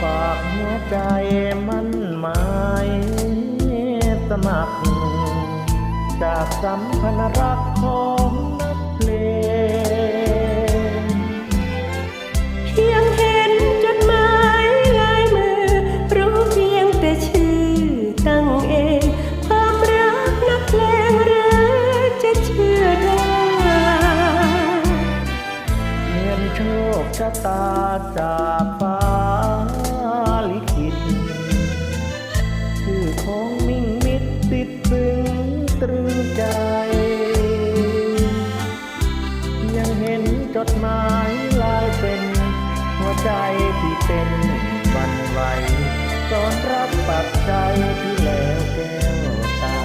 ฝากหัวใจมันหมายสมัคร จากสัมพันรักของนักเพลงเพียงเห็นจดหมายลายมือ รู้เพียงแต่ชื่อตั้งเอง ความรักนักเพลงหรือจะเชื่อได้เงินโชคชะตาจากฟ้า ที่เป็นบันไหวตอนรับปักใจที่แล้วแก้วตา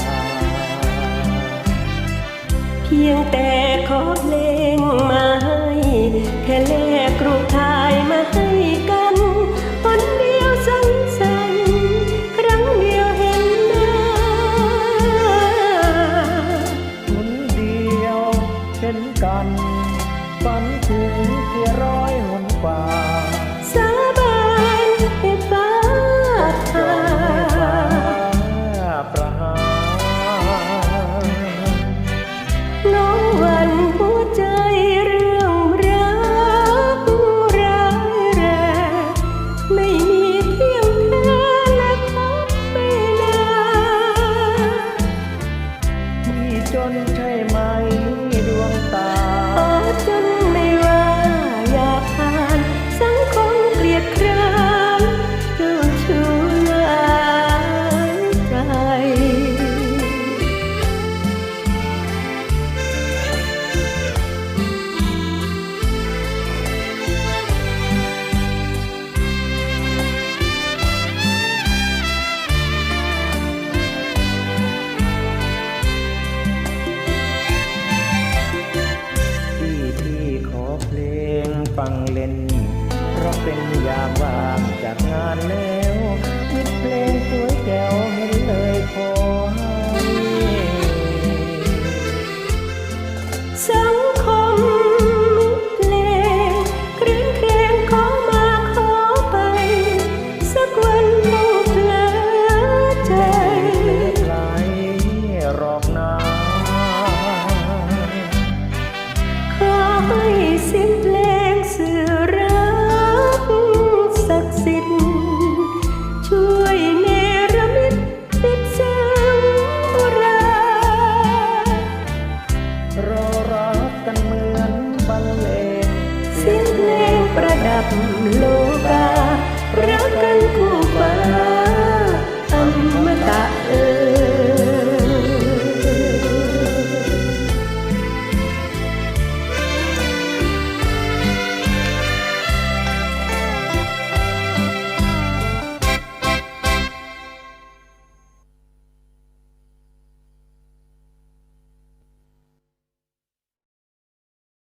เพียงแต่ขอเพลงมาให้แค่แลกรูปถ่ายมาให้กันคนเดียวสั้นๆครั้งเดียวเห็นหน้าคนเดียวเช่นกันฝันามว่างจากงานแล้วมิดเพลงสวยแจ๋วับโลกา